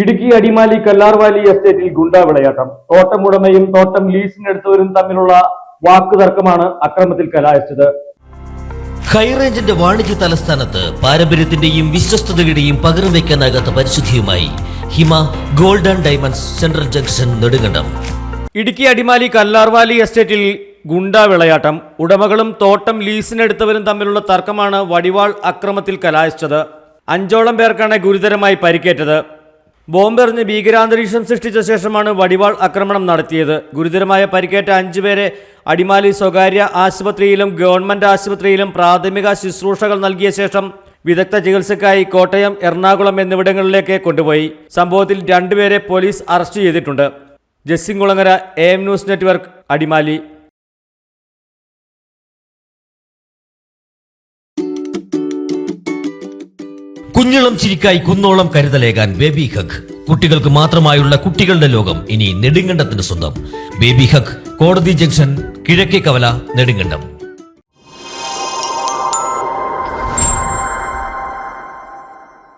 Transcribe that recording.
ഇടുക്കി അടിമാലി കല്ലാർവാലി എസ്റ്റേറ്റിൽ ഗുണ്ടാ വിളയാട്ടം. തോട്ടമുടമയും തോട്ടം ലീസിനെടുത്തവരും തമ്മിലുള്ള വാക്കുതർക്കമാണ് അക്രമത്തിൽ കലാശിച്ചത്. ഹൈറേഞ്ചിന്റെ വാണിജ്യ തലസ്ഥാനത്ത് പാരമ്പര്യത്തിന്റെയും വിശ്വസ്തതയുടെയും പകരം വയ്ക്കാനാകാത്ത പരിശുദ്ധിയുമായി Hima golden and diamonds central junction Nedumkandam. Idukki Adimali Kallarvalley എസ്റ്റേറ്റിൽ ഗുണ്ടാ വിളയാട്ടം. ഉടമകളും തോട്ടം ലീസിനെടുത്തവരും തമ്മിലുള്ള തർക്കമാണ് വടിവാൾ അക്രമത്തിൽ കലാശിച്ചത്. അഞ്ചോളം പേർക്കാണ് ഗുരുതരമായി പരിക്കേറ്റത്. ബോംബെറിഞ്ഞ് ഭീകരാന്തരീക്ഷം സൃഷ്ടിച്ച ശേഷമാണ് വടിവാൾ ആക്രമണം നടത്തിയത്. ഗുരുതരമായ പരിക്കേറ്റ അഞ്ചുപേരെ അടിമാലി സ്വകാര്യ ആശുപത്രിയിലും ഗവൺമെന്റ് ആശുപത്രിയിലും പ്രാഥമിക ശുശ്രൂഷകൾ നൽകിയ ശേഷം വിദഗ്ധ ചികിത്സയ്ക്കായി കോട്ടയം എറണാകുളം എന്നിവിടങ്ങളിലേക്ക് കൊണ്ടുപോയി. സംഭവത്തിൽ രണ്ടുപേരെ പോലീസ് അറസ്റ്റ് ചെയ്തിട്ടുണ്ട്. Jassimkulangara A M news network Adimali. കുഞ്ഞിളം ചിരിക്കായി കുന്നോളം കരുതലേകാൻ ബേബി ഹഗ്. കുട്ടികൾക്ക് മാത്രമായുള്ള കുട്ടികളുടെ ലോകം ഇനി നെടുങ്കണ്ടത്തിന് സ്വന്തം. ബേബി ഹഗ് കോടതി ജംഗ്ഷൻ കിഴക്കേ കവല നെടുങ്കണ്ടം.